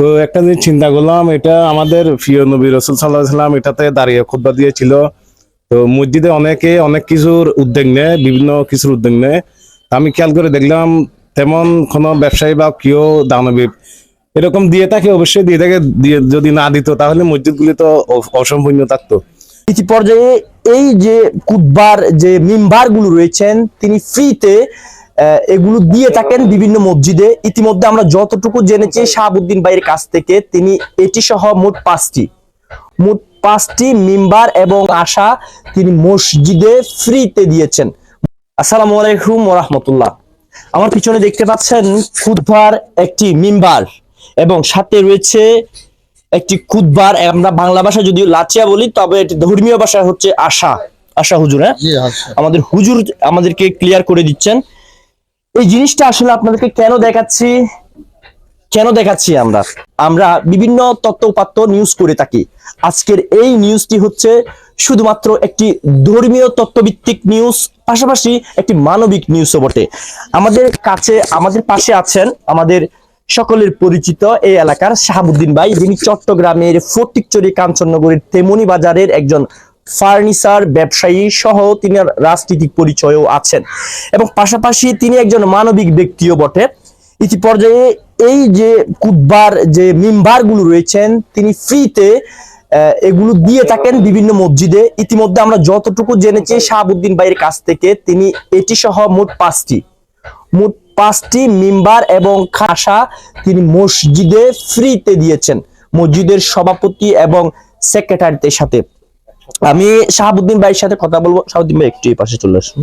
তো একটা জিনিস চিন্তা করলাম, এটা আমাদের প্রিয় নবী রসুল সাল্লাহ সাল্লাম এটাতে দাঁড়িয়ে খুদ্া দিয়েছিল। তো মসজিদে অনেকে অনেক কিছুর উদ্যোগ নেয়, বিভিন্ন কিছুর উদ্যোগ নেয়। আমি খেয়াল করে দেখলাম, তেমন কোনো ব্যবসায়ী বা কেউ দানবীর এরকম দিয়ে থাকে, অবশ্যই দিয়ে থাকে। যদি না দিত, তাহলে মসজিদগুলি তো অসম্পূর্ণ থাকতো। ইতি পর্যায়ে এই যে কুতবার যে মিম্বারগুলো রয়েছেন, তিনি ফ্রিতে এগুলো দিয়ে থাকেন বিভিন্ন মসজিদে। ইতিমধ্যে আমরা যতটুকু জেনেছি শাহাবুদ্দিন ভাইয়ের কাছ থেকে তিনি এটি সহ মোট পাঁচটি। মোট পাঁচটি মিম্বার এবং আশা তিনি মসজিদে ফ্রিতে দিয়েছেন। আসসালামু আলাইকুম রহমতুল্লাহ আমার পিছনে দেখতে পাচ্ছেন খুদবার একটি মিম্বার এবং সাথে রয়েছে একটি খুদবার। আমরা বাংলা ভাষা যদি লাচিয়া বলি তবে এটি ধর্মীয় ভাষা হচ্ছে আশা। আশা হুজুর হ্যাঁ? আচ্ছা। আমাদের হুজুর আমাদেরকে ক্লিয়ার করে দিচ্ছেন। এই জিনিসটা আসলে আপনাদেরকে কেন দেখাচ্ছি? কেন দেখাচ্ছি আমরা? আমরা বিভিন্ন তত্ত্ব উপাত্ত নিউজ করে থাকি। আজকের এই নিউজটি হচ্ছে শুধুমাত্র একটি ধর্মীয় তত্ত্বভিত্তিক নিউজ পাশাপাশি একটি মানবিক নিউজও বটে। আমাদের কাছে, আমাদের পাশে আছেন আমাদের সকলের পরিচিত এই এলাকার শাহাবুদ্দিন ভাই। যিনি চট্টগ্রামের ফটিকচুরি কাঞ্চননগরের তেমনি বাজারের একজন ফার্নিচার, ব্যবসায়ী সহ তিনি রাজনৈতিক পরিচয়ও আছেন। এবং পাশাপাশি তিনি একজন মানবিক ব্যক্তিও বটে। ইতি পর্যায়ে এই যে কুতবার, যে মিম্বারগুলো রয়েছেন, তিনি ফ্রিতে এগুলো দিয়ে থাকেন বিভিন্ন মসজিদে। ইতিমধ্যে আমরা যতটুকু জেনেছি, শাহাবুদ্দিন ভাইয়ের কাছ থেকে, তিনি এটি সহ মোট পাঁচটি। মোট পাঁচটি মিম্বার এবং খাসা তিনি মসজিদে ফ্রিতে দিয়েছেন। মসজিদের সভাপতি এবং সেক্রেটারিদের সাথে। আমি শাহাবুদ্দিন ভাইয়ের সাথে কথা বলব। শাহাবুদ্দিন ভাই, একটু এই পাশে চলে আসুন।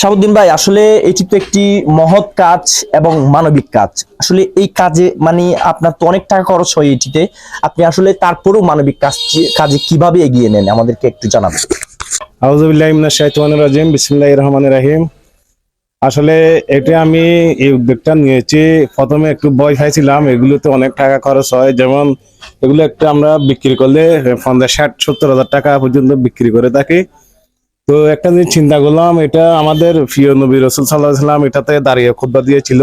শাহাবুদ্দিন ভাই, আসলে এটি তো একটি মহৎ কাজ এবং মানবিক কাজ। আসলে এই কাজে মানে আপনার তো অনেক টাকা খরচ হয় এটিতে। আপনি আসলে তারপরেও মানবিক কাজ কাজে কীভাবে এগিয়ে নেন? আমাদেরকে একটু জানাবেন। আউজুবিল্লাহ ইমনা শাইতানির রাজিম, বিসমিল্লাহির রহমানির রহিম। আসলে এটা আমি এই উদ্যোগটা নিয়েছি। প্রথমে একটু ভয় খাইছিলাম, এগুলোতে অনেক টাকা খরচ হয়। যেমন এগুলো একটা আমরা বিক্রি করলে পঞ্চাশ ষাট, সত্তর হাজার টাকা পর্যন্ত বিক্রি করে থাকি। তো একটা জিনিস চিন্তা করলাম, এটা আমাদের প্রিয় নবী রসুল সাল্লাহ সাল্লাম এটাতে দাঁড়িয়ে খুদ্া দিয়েছিল।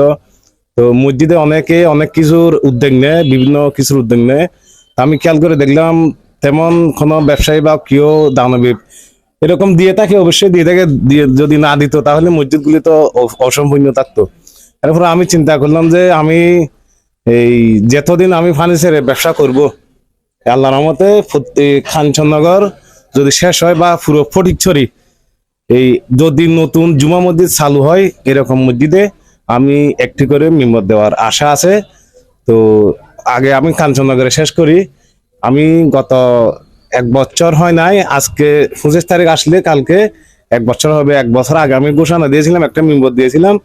তো মসজিদে অনেকে অনেক কিছুর উদ্যোগ নেয়, বিভিন্ন কিছুর উদ্যোগ নেয়। আমি খেয়াল করে দেখলাম, তেমন কোনো ব্যবসায়ী বা কেউ দানবীর এরকম দিয়ে থাকে, অবশ্যই দিয়ে থাকে। যদি না দিত, তাহলে মসজিদগুলি তো অসম্পূর্ণ থাকতো। এরপর আমি চিন্তা করলাম যে আমি এই যতদিন আমি ফার্নিচারের ব্যবসা করব, আল্লাহ রহমতে খানচন্নগর যদি শেষ হয় বা পুরো ফটিকছড়ি, এই যদি নতুন জুমা মসজিদ চালু হয় এরকম মসজিদে আমি একটি করে মিম্বর দেওয়ার আশা আছে। তো আগে আমি কাঞ্চননগরে শেষ করি। আমি গত এক বছর হয় নাই আজকে পঁচিশ তারিখ আসলে কালকে এক বছর হবে এক বছর আগে আমি ঘোষণা দিয়েছিলাম একটা মিম্বর দিয়েছিলাম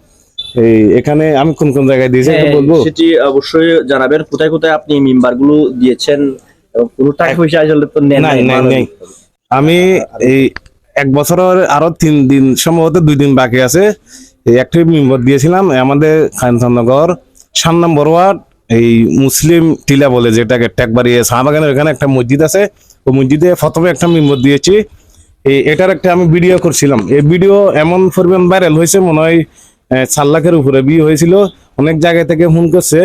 এই এখানে আমি কোন কোন জায়গায় দিয়েছি একটু বলব সেটি অবশ্যই জানাবেন কোথায় কোথায় আপনি মিম্বারগুলো দিয়েছেন কোনো টাকা পয়সা আসলে তো নাই, নাই। আমি এই এক বছরের আরও তিন দিন সম্ভবত দুই দিন বাকি আছে এই একটি মিম্বর দিয়েছিলাম আমাদের খানচন্দ্রগড় সাত নম্বর ওয়ার্ড এই মুসলিম টিলা বলে যেটাকে ট্যাকবাড়ি শাহবাগানের এখানে একটা মসজিদ আছে ওই মসজিদে প্রথমে একটা মিম্বর দিয়েছি। এই এটার একটা আমি ভিডিও করছিলাম। এই ভিডিও এমন পরিমাণ ভাইরাল হয়েছে মনে হয় চার লাখের উপরে বিয়ে হয়েছিল। অনেক জায়গা থেকে ফোন করছে।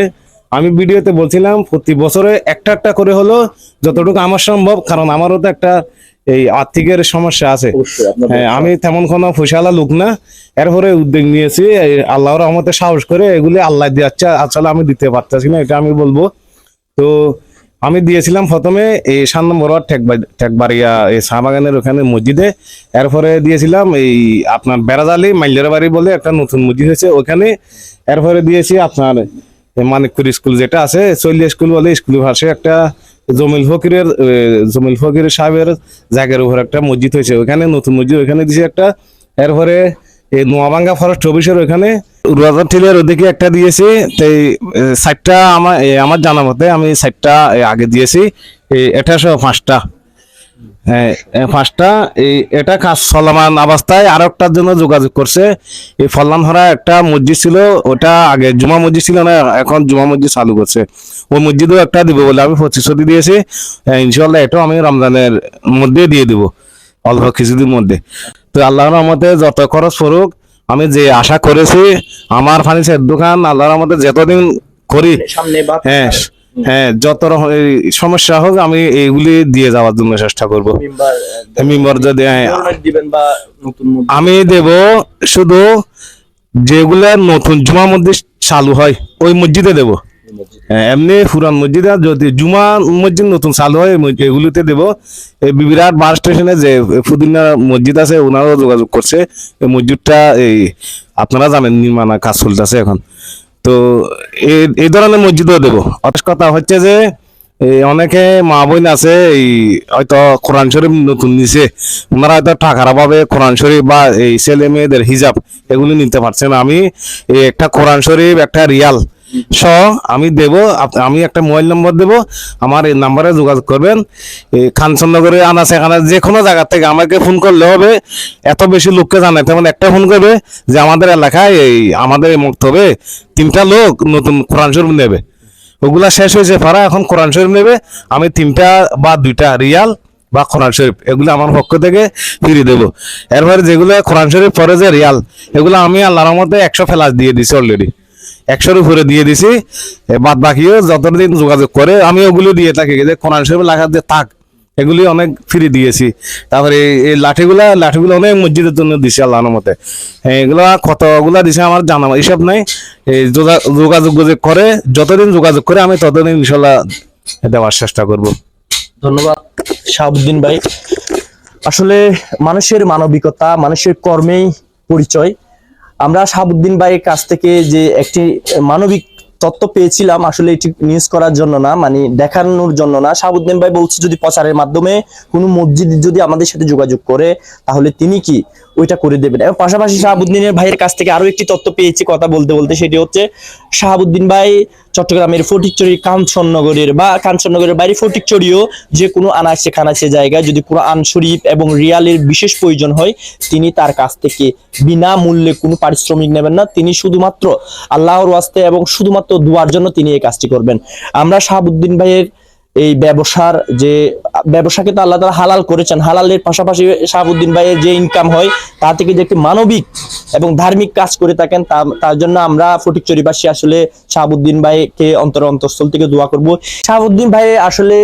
আমি ভিডিওতে বলছিলাম প্রতি বছরে একটা একটা করে হলো যতটুকু আমার সম্ভব কারণ আমারও তো একটা এই আর্থিকের সমস্যা আছে। হ্যাঁ আমি তেমন কোনো ফসলা লোক না। এরপরে উদ্যোগ নিয়েছি আল্লাহর রহমতে সাহস করে এগুলি আল্লাহ দিচ্ছে আসলে আমি দিতে পারতেছি না এটা আমি বলব। তো আমি দিয়েছিলাম প্রথমে এই সাত নম্বর ঠেকবাড়িয়া, এই শাহবাগানের ওখানে মসজিদে। এরপরে দিয়েছিলাম এই আপনার বেড়াজালি মাইলের বাড়ি বলে একটা নতুন মসজিদ হয়েছে ওখানে। এরপরে দিয়েছি আপনার মানিকপুর স্কুল যেটা আছে, চল্লিশ স্কুল বলে স্কুল ভাষে একটা জমিল ফকিরের জমিল ফকির সাহেবের জায়গার উপর একটা মসজিদ হয়েছে ওখানে, নতুন মসজিদ ওখানে দিয়েছি একটা। এরপরে এই নোয়াবাঙ্গা ফরেস্ট অফিসের ওখানে উড়াজার টিলের ওদিকে একটা দিয়েছি তো এই সাইটটা আমার আমার জানা মতে আমি সাইটটা আগে দিয়েছি এটা সহ পাঁচটা। হ্যাঁ, পাঁচটা এই এটা কাজ চলমান অবস্থায় আর একটার জন্য যোগাযোগ করছে। এই ফল্লানহরা একটা মসজিদ ছিল ওটা আগে জুমা মসজিদ ছিল না এখন জুমা মসজিদ চালু করছে। ওই মসজিদও একটা দিব বলে আমি প্রতিশ্রুতি দিয়েছি। ইনশাল্লাহ এটাও আমি রমজানের মধ্যে দিয়ে দিব। অল্প কিছুদিন মধ্যে। তো আল্লাহর রহমতে যত খরচ পড়ুক আমি যে আশা করেছি আমার ফার্নিচার দোকান আল্লাহর রহমতে যতদিন করি হ্যাঁ হ্যাঁ যত রকম এই সমস্যা হোক আমি এইগুলি দিয়ে যাওয়ার জন্য চেষ্টা করব। মেম্বার যদি হ্যাঁ, আমি দেব শুধু যেগুলা নতুন জুমা মসজিদ চালু হয় ওই মসজিদে দেব। এমনি পুরান মসজিদে আর যদি জুমা মসজিদ নতুন চালু হয় এগুলিতে দেব। এই বিরাট বাস স্টেশনে যে ফুদিনা মসজিদ আছে, ওনারাও যোগাযোগ করছে। এই মসজিদটা এই, আপনারা জানেন, নির্মাণ কাজ চলতেছে এখন। তো এই ধরনের মসজিদও দেব। অথচ কথা হচ্ছে যে, এই অনেকে মা বোন আছে, এই হয়তো কোরআন শরীফ নতুন নিছে। ওনারা হয়তো টাকার অভাবে কোরআন শরীফ বা এই ছেলে মেয়েদের হিজাব এগুলি নিতে পারছে না। আমি একটা কোরআন শরীফ, একটা রিয়াল সহ আমি দেব আমি একটা মোবাইল নম্বর দেব, আমার এই নাম্বারে যোগাযোগ করবেন। খানচন্দ্রগরে আনা সেখানে যে কোনো জায়গা থেকে আমাকে ফোন করলে হবে। এত বেশি লোককে জানাই তেমন একটা ফোন করবে যে আমাদের এলাকায় এই, আমাদের এই হবে। তিনটা লোক নতুন কোরআন শরীফ নেবে। ওগুলা শেষ হয়েছে, ফারা এখন কোরআন শরীফ নেবে। আমি তিনটা বা দুইটা রিয়াল বা কোরআন শরীফ, এগুলো আমার পক্ষ থেকে ফিরিয়ে দেবো। এরপরে যেগুলো কোরআন শরীফ পরে যে রিয়াল, এগুলো আমি আল্লাহর মধ্যে একশো ফেলাস দিয়ে দিছি অলরেডি একশোর উপরে দিয়ে দিছি। বাদ বাকিও যতদিন যোগাযোগ করে, আমি ওগুলো দিয়ে থাকি। যে কোরআন শরীফ লেখা দিয়ে থাক এগুলি অনেক ফ্রি দিয়েছি। তারপরে এই- লাঠিগুলা, লাঠিগুলো অনেক মসজিদের জন্য দিছি আল্লাহর মতে এগুলা কতগুলা দিছে আমার জানা হিসাব নাই। এই যোগা- যোগাযোগ যোগাযোগ করে, যতদিন যোগাযোগ করে, আমি ততদিন ইনশাল্লাহ দেওয়ার চেষ্টা করব। ধন্যবাদ, শাহাবুদ্দিন ভাই। আসলে মানুষের মানবিকতা, মানুষের কর্মেই পরিচয়। আমরা শাহাবুদ্দিন ভাইয়ের কাছ থেকে যে একটি মানবিক তত্ত্ব পেয়েছিলাম, আসলে এটি নিউজ করার জন্য না মানে দেখানোর জন্য না। শাহাবুদ্দিন ভাই বলছে যদি প্রচারের মাধ্যমে কোনো মসজিদ যদি আমাদের সাথে যোগাযোগ করে, তাহলে তিনি কি? ওইটা করে দেবেন। এবং পাশাপাশি শাহাবুদ্দিনের ভাইয়ের কাছ থেকে আরও একটি তথ্য পেয়েছি কথা বলতে বলতে, সেটি হচ্ছে শাহাবুদ্দিন ভাই চট্টগ্রামের ফটিকচুরি কাঞ্চননগরের বা কাঞ্চননগরের বাইরে ফটিকচুরিও যে কোনো আনাচে খানাচে জায়গায় যদি কোরআন শরীফ এবং রিয়ালের বিশেষ প্রয়োজন হয়, তিনি তার কাছ থেকে বিনামূল্যে কোনো পারিশ্রমিক নেবেন না। তিনি শুধুমাত্র আল্লাহর ওয়াস্তে এবং শুধুমাত্র দুয়ার জন্য তিনি এই কাজটি করবেন। আমরা শাহাবুদ্দিন ভাইয়ের এই ব্যবসার যে, ব্যবসাকে তো আল্লাহ তাআলা হালাল করেছেন। হালালের পাশাপাশি শাহাবুদ্দিন ভাইয়ের যে ইনকাম হয়, তা থেকে যে একটি মানবিক এবং ধার্মিক কাজ করে থাকেন তার জন্য আমরা ফটিকচুরিবাসী আসলে শাহাবুদ্দিন ভাইকে অন্তর অন্তঃস্থল থেকে দোয়া করব। শাহাবুদ্দিন ভাই আসলে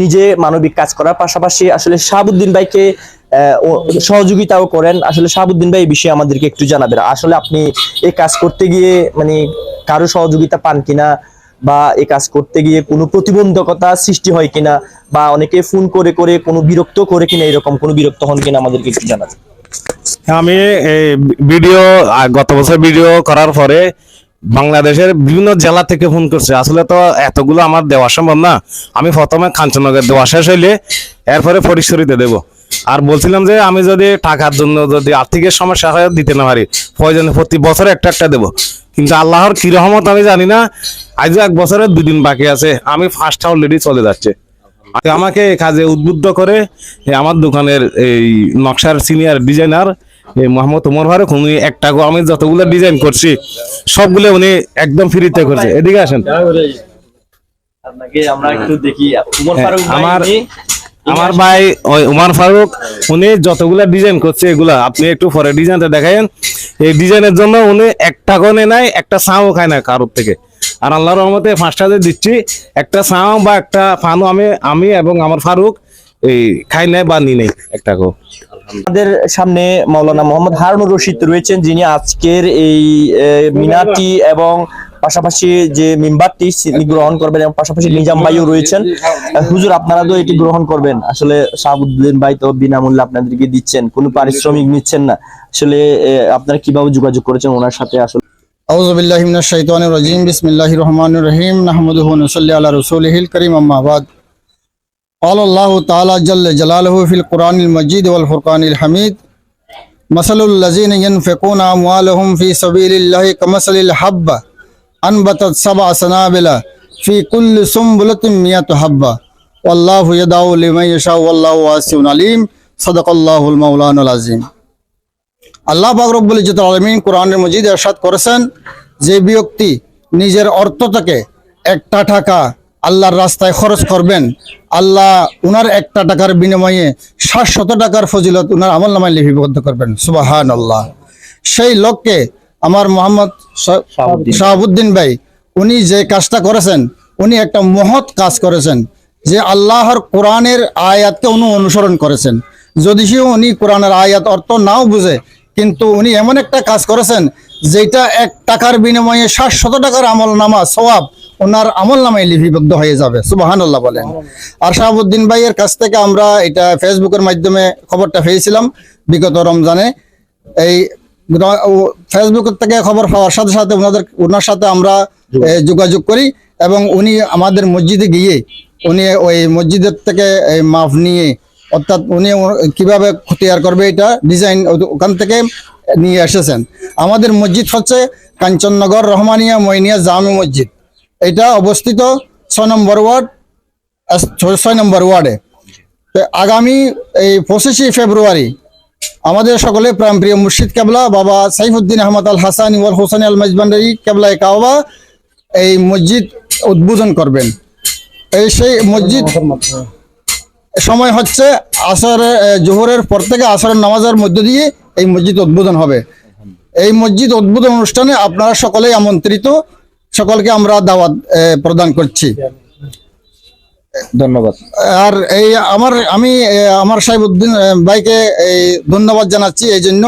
নিজে মানবিক কাজ করার পাশাপাশি আসলে শাহাবুদ্দিন ভাইকে সহযোগিতাও করেন। আসলে শাহাবুদ্দিন ভাই এই বিষয়ে আমাদেরকে একটু জানাবেন। আসলে আপনি এই কাজ করতে গিয়ে মানে কারও সহযোগিতা পান কিনা? বা এই কাজ করতে গিয়ে কোনো প্রতিবন্ধকতা সৃষ্টি হয় কিনা বা অনেকে ফোন করে করে কোনো বিরক্ত করে কিনা, এরকম কোনো বিরক্ত হন কিনা আমাদেরকে একটু জানাবেন। আমি ভিডিও গত বছর ভিডিও করার পরে বাংলাদেশের বিভিন্ন জেলা থেকে ফোন করছে। আসলে তো এতগুলো আমার দেওয়া সম্ভব না। আমি প্রথমে কাঞ্চননগর দেওয়া শেষ হইলে এরপরে ফরিশ্বরীতে দেব। আর বলছিলাম যে আমি যদি টাকার জন্য যদি আর্থিকের সমস্যা হয় দিতে না পারি প্রয়োজনে প্রতি বছর একটা একটা দেবো। কিন্তু আল্লাহর কি রহমত আমি জানি না আজ এক বছরের দুদিন বাকি আছে আমি ফার্স্ট অলরেডি চলে যাচ্ছে। আমাকে কাজে উদ্বুদ্ধ করে আমার দোকানের এই নকশার সিনিয়র ডিজাইনার এই মোহাম্মদ উমর ফারুক উনি একটা গো আমি যতগুলো ডিজাইন করছি সবগুলো উনি একদম ফ্রিতে করছে। এদিকে আসেন। আপনাকে আমরা একটু দেখি। উমর হ্যাঁ, ফারুক আমার- আমার ভাই ওই উমার ফারুক উনি যতগুলা ডিজাইন করছে এগুলা আপনি একটু পরে ডিজাইনটা দেখায়েন এই ডিজাইনের জন্য উনি একটা গনে নাই একটা ছাও খায় না কারোর থেকে। আর আল্লাহর রহমতে পাঁচটা দিচ্ছি একটা ছাও বা একটা ফানও আমি আমি এবং আমার ফারুক এই খাই নাই বা নি নেই একটা গো আমাদের সামনে মাওলানা মোহাম্মদ হারুনুর রশিদ রয়েছেন যিনি আজকের এই এ, মিনারটি এবং পাশাপাশি যে মিম্বারটি তিনি গ্রহণ করবেন এবং পাশাপাশি নিজাম ভাইও রয়েছেন আহ, হুজুর আপনারা তো এটি গ্রহণ করবেন আসলে শাহাবুদ্দিন ভাই তো বিনামূল্যে আপনাদেরকে দিচ্ছেন কোনো পারিশ্রমিক নিচ্ছেন না আসলে এ, আপনারা কিভাবে যোগাযোগ করেছেন ওনার সাথে আসলে أعوذ بالله من الشيطان الرجيم بسم الله الرحمن الرحيم نحمده ونصلي على رسوله الكريم أما بعد قال الله تعالى جل جلاله في القرآن المجيد والفرقان الحميد مثل الذين ينفقون أموالهم في سبيل الله كمثل الحبة أنبتت سبع سنابل في كل سنبلة مئة حبة والله يدعو لمن يشاء والله واسع عليم صدق الله المولان العظيم আল্লাহ পাক রব্বুল ইজ্জতুল আলামিন কোরআনের মজিদ এরশাদ করেছেন যে ব্যক্তি নিজের অর্থটাকে একটা টাকা আল্লাহর রাস্তায় খরচ করবেন আল্লাহ উনার একটা টাকার বিনিময়ে সাতশত টাকার ফজিলত উনার আমল নামায় লিপিবদ্ধ করবেন সুবাহান আল্লাহ সেই লোককে আমার মোহাম্মদ শা- শাহাবুদ্দিন। ভাই উনি যে কাজটা করেছেন উনি একটা মহৎ কাজ করেছেন যে আল্লাহর কোরআনের আয়াতকে উনি অনুসরণ করেছেন যদি সে উনি কোরআনের আয়াত অর্থ নাও বুঝে কিন্তু উনি এমন একটা কাজ করেছেন যেটা এক টাকার বিনিময়ে ষাট শত টাকার আমল নামা সওয়াব ওনার আমল নামায় লিপিবদ্ধ হয়ে যাবে সুবাহান আল্লাহ বলেন আর শাহাবুদ্দিন ভাইয়ের কাছ থেকে আমরা এটা ফেসবুকের মাধ্যমে খবরটা পেয়েছিলাম বিগত রমজানে এই ফেসবুক থেকে খবর পাওয়ার সাথে সাথে ওনাদের ওনার সাথে আমরা যোগাযোগ করি এবং উনি আমাদের মসজিদে গিয়ে উনি ওই মসজিদের থেকে মাপ নিয়ে অর্থাৎ উনি কীভাবে খতিয়ার করবে এটা ডিজাইন ওখান থেকে নিয়ে এসেছেন। আমাদের মসজিদ হচ্ছে কাঞ্চননগর রহমানিয়া মইনিয়া জামে মসজিদ। এটা অবস্থিত ছয় নম্বর ওয়ার্ড ছয়- ছয় নম্বর ওয়ার্ডে। তো আগামী এই পঁচিশে ফেব্রুয়ারি আমাদের সকলে প্রাণ প্রিয় মুর্শিদ কেবলা, বাবা সাইফুদ্দিন আহমদ আল হাসান ওয়াল হোসেন আল মজবান্ডারি কেবলায় কাওবা। এই মসজিদ উদ্বোধন করবেন। এই সেই মসজিদ সময় হচ্ছে আসর জোহরের পর থেকে আসরের নামাজের মধ্য দিয়ে এই মসজিদ উদ্বোধন হবে। এই মসজিদ উদ্বোধন অনুষ্ঠানে আপনারা সকলেই আমন্ত্রিত। সকলকে আমরা দাওয়াত প্রদান করছি। ধন্যবাদ। আর এই আমার আমি আমার সাহেবউদ্দিন ভাইকে এই ধন্যবাদ জানাচ্ছি এই জন্য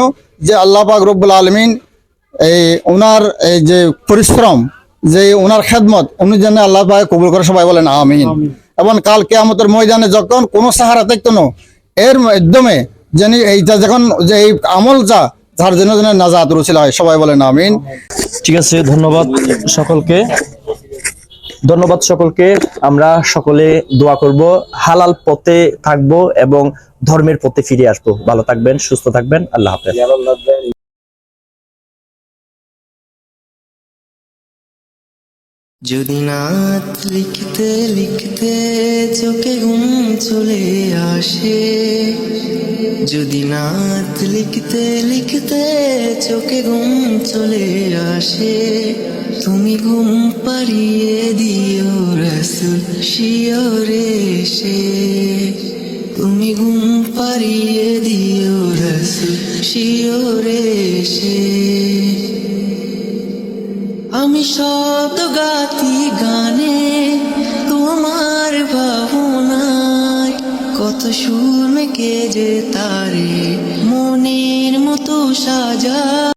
যে আল্লাহ পাক রব্বুল আলমিন এই ওনার এই যে পরিশ্রম যে ওনার খেদমত উনি যেন আল্লাহ পাক কবুল করে সবাই বলেন আমিন। এবং কাল কেয়ামতের ময়দানে যখন কোনো সাহারা থাকতো না এর মাধ্যমে যেন এইটা যখন যে এই আমলটা যার জন্য যেন নাজাত রুচিল হয় সবাই বলেন আমিন। ঠিক আছে ধন্যবাদ সকলকে। ধন্যবাদ সকলকে। আমরা সকলে দোয়া করব, হালাল পথে থাকব এবং ধর্মের পথে ফিরে আসব। ভালো থাকবেন, সুস্থ থাকবেন, আল্লাহ হাফেজ। যদি নাত লিখতে লিখতে চোখে ঘুম চলে আসে, যদি নাত লিখতে লিখতে চোখে ঘুম চলে আসে, তুমি ঘুম পাড়িয়ে দিও রসুল শিওরে সে তুমি ঘুম পাড়িয়ে দিও রসুল শিওরে সে আমি শব্দ গাতি গানে তোমার ভাবনায় কত সুর মেকে যে তারে মনের মতো সাজা।